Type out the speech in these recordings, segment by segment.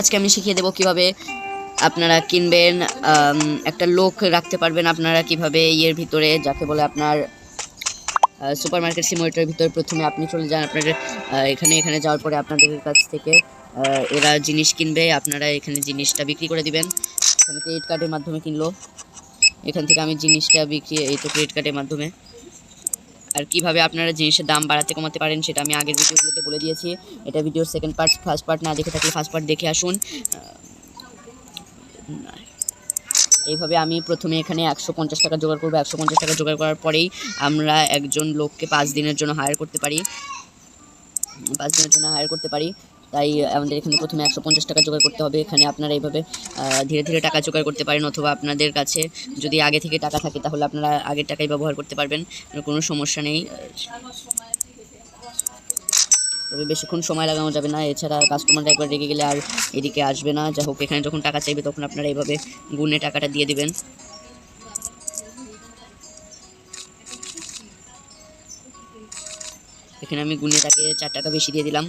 আজকে আমি শিখিয়ে দেবো কীভাবে আপনারা কিনবেন একটা লোক রাখতে পারবেন আপনারা কীভাবে ইয়ের ভিতরে, যাকে বলে আপনার সুপার মার্কেট সিমুলেটারের ভিতরে প্রথমে আপনি চলে যান আপনাদের এখানে এখানে যাওয়ার পরে আপনাদের কাছ থেকে এরা জিনিস কিনবে, আপনারা এখানে জিনিসটা বিক্রি করে দিবেন। এখানে ক্রেডিট কার্ডের মাধ্যমে কিনলো। এখান থেকে আমি জিনিসটা বিক্রি, এই তো ক্রেডিট কার্ডের মাধ্যমে। আর কীভাবে আপনারা জিনিসের দাম বাড়াতে কমাতে পারেন সেটা আমি আগের ভিডিওগুলোতে বলে দিয়েছি। এটা ভিডিওর সেকেন্ড পার্ট ফার্স্ট পার্ট না দেখে থাকলে ফার্স্ট পার্ট দেখে আসুন। এইভাবে আমি প্রথমে এখানে একশো পঞ্চাশ টাকা জোগাড় করব। একশো পঞ্চাশ টাকা জোগাড় করার পরেই আমরা একজন লোককে পাঁচ দিনের জন্য হায়ার করতে পারি। পাঁচ দিনের জন্য হায়ার করতে পারি। তাই আমাদের এখানে প্রথমে একশো পঞ্চাশ টাকা জোগাড় করতে হবে। এখানে আপনারা এইভাবে ধীরে ধীরে টাকা জোগাড় করতে পারেন অথবা আপনাদের কাছে যদি আগে থেকে টাকা থাকে তাহলে আপনারা আগের টাকাই ব্যবহার করতে পারবেন, কোনো সমস্যা নেই। তবে বেশিক্ষণ সময় লাগানো যাবে না। এছাড়া কাস্টমাররা একবার রেগে গেলে আর এদিকে আসবে না। যা হোক, এখানে যখন টাকা চাইবে তখন আপনারা এইভাবে গুনে টাকাটা দিয়ে দেবেন। এখানে আমি গুনে তাকে চার টাকা বেশি দিয়ে দিলাম।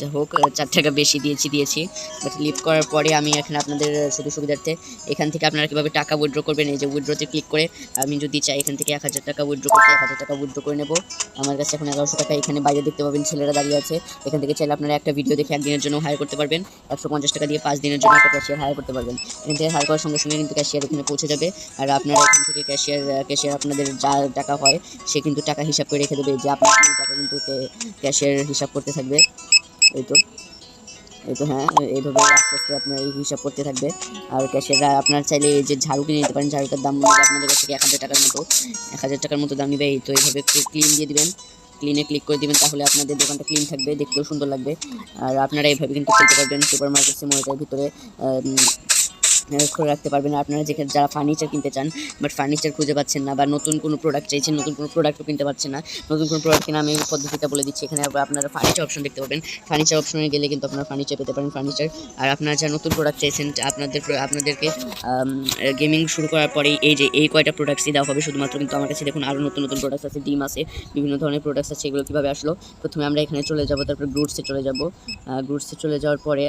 যা হোক চার টাকা বেশি দিয়েছি দিয়েছি। বাট লিভ করার পরে আমি এখানে আপনাদের শুধু সুবিধার্থে এখান থেকে আপনারা কীভাবে টাকা উইথড্র করবেন, এই যে উইথড্রোতে ক্লিক করে আমি যদি চাই এখান থেকে এক হাজার টাকা উইথড্র করতে, এক হাজার টাকা উইথড্র করে নেব। আমার কাছে এখন এগারোশো টাকা এখানে বাইরে দেখতে পাবেন, ছেলেরা দাঁড়িয়ে আছে। এখান থেকে চাইলে আপনারা একটা ভিডিও দেখে একদিনের জন্য হায়ার করতে পারবেন। একশো পঞ্চাশ টাকা দিয়ে পাঁচ দিনের জন্য একটা ক্যাশিয়ার হায়ার করতে পারবেন। এখান থেকে হায়ার করার সঙ্গে সঙ্গে কিন্তু ক্যাশিয়ার এখানে পৌঁছে যাবে। আর আপনারা এখান থেকে ক্যাশিয়ার ক্যাশিয়ার আপনাদের যা টাকা হয়, সে কিন্তু টাকা হিসাব করে রেখে দেবে। যে আপনার টাকা কিন্তু ক্যাশিয়ার হিসাব করতে থাকবে। এই তো। এই তো হ্যাঁ এইভাবে আস্তে আস্তে আপনার এই হিসাব করতে থাকবে। আর ক্যাশেরা আপনার চাইলে এই যে ঝাড়ু কিনে নিতে পারেন, ঝাড়ুটার দাম আপনাদের কাছ থেকে এক হাজার টাকার মতো, এক হাজার টাকার মতো দাম নেবে। এই তো, এইভাবে ক্লিন দিয়ে দিবেন। ক্লিনে ক্লিক করে দিবেন, তাহলে আপনাদের দোকানটা ক্লিন থাকবে, দেখতেও সুন্দর লাগবে। আর আপনারা এইভাবে কিন্তু খেলতে পারবেন সুপার মার্কেট সিমোটার ভিতরে করে রাখতে পারবেন আপনারা যেখানে যারা ফার্নিচার কিনতে চান বাট ফার্নিচার খুঁজে পাচ্ছেন না বা নতুন কোনো প্রোডাক্ট চাইছেন, নতুন কোনো প্রোডাক্টও কিনতে পারছেন না। নতুন কোনো প্রোডাক্ট কিনা আমি পদ্ধতিটা বলে দিচ্ছি। এখানে আপনারা ফার্নিচার অপশন দেখতে পাবেন ফার্নিচার অপশনে গেলে কিন্তু আপনারা ফার্নিচার পেতে পারেন ফার্নিচার আর আপনারা যারা নতুন প্রোডাক্ট চাইছেন, আপনাদের, আপনাদেরকে গেমিং শুরু করার পরেই এই যে, এই কয়টা প্রোডাক্টসই দেওয়া হবে। শুধুমাত্র কিন্তু আমার কাছে দেখুন আরও নতুন নতুন প্রোডাক্টস আছে, ডিম আছে, বিভিন্ন ধরনের প্রোডাক্টস আছে, এগুলো কীভাবে আসলো? প্রথমে আমরা এখানে চলে যাব, তারপরে গ্রুটসে চলে যাব। গ্রুটসে চলে যাওয়ার পরে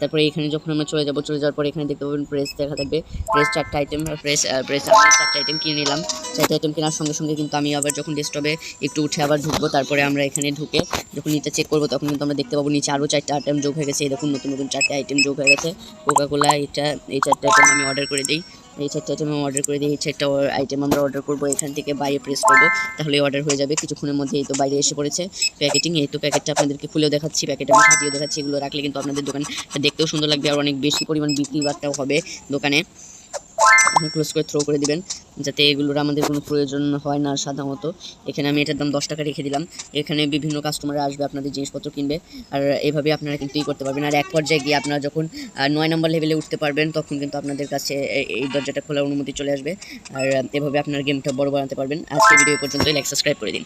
তারপরে এখানে যখন আমরা চলে যাব, চলে যাওয়ার পরে এখানে দেখতে পাবেন প্রেস দেখা থাকবে। প্রেস চারটা আইটেম প্রেস প্রেস আমি চারটা আইটেম কিনে নিলাম। চারটা আইটেম কেনার সঙ্গে সঙ্গে কিন্তু আমি আবার যখন ডেস্কটপে একটু উঠে আবার ঢুকবো, তারপরে আমরা এখানে ঢুকে যখন নিচে চেক করব, তখন কিন্তু আমরা দেখতে পাবো নিচে আরও চারটা আইটেম যোগ হয়ে গেছে। এরকম নতুন নতুন চারটে আইটেম যোগ হয়ে গেছে। কোকা কোলা এটা, এই চারটে আইটেম আমি অর্ডার করে দিই। এই চারটে আইটেম আমি অর্ডার করে দিই। এই চারটা আইটেম আমরা অর্ডার করব, এখান থেকে বাইরে প্রেস করব, তাহলে অর্ডার হয়ে যাবে। কিছুক্ষণের মধ্যে এই তো বাইরে এসে পড়েছে প্যাকেটিং। এই তো প্যাকেটটা আপনাদেরকে খুলেও দেখাচ্ছি, প্যাকেট আমি সাজিয়েও দেখাচ্ছি, এগুলো রাখলে কিন্তু আপনাদের দোকান দেখতেও সুন্দর লাগবে। আর অনেক বেশি পরিমাণ বিক্রি বার্তাও হবে দোকানে। ক্লোজ করে থ্রো করে দিবেন, যাতে এগুলোর আমাদের কোনো প্রয়োজন হয় না সাধারণত। এখানে আমি এটার দাম দশ টাকা রেখে দিলাম। এখানে বিভিন্ন কাস্টমার আসবে, আপনাদের জিনিসপত্র কিনবে। আর এভাবে আপনারা কিন্তু ই করতে পারবেন। আর এক পর্যায়ে গিয়ে আপনারা যখন নয় নম্বর লেভেলে উঠতে পারবেন, তখন কিন্তু আপনাদের কাছে এই দরজাটা খোলার অনুমতি চলে আসবে। আর এভাবে আপনার গেমটা বড় বানাতে পারবেন। আজকে ভিডিও পর্যন্ত লাইক সাবস্ক্রাইব করে দিন।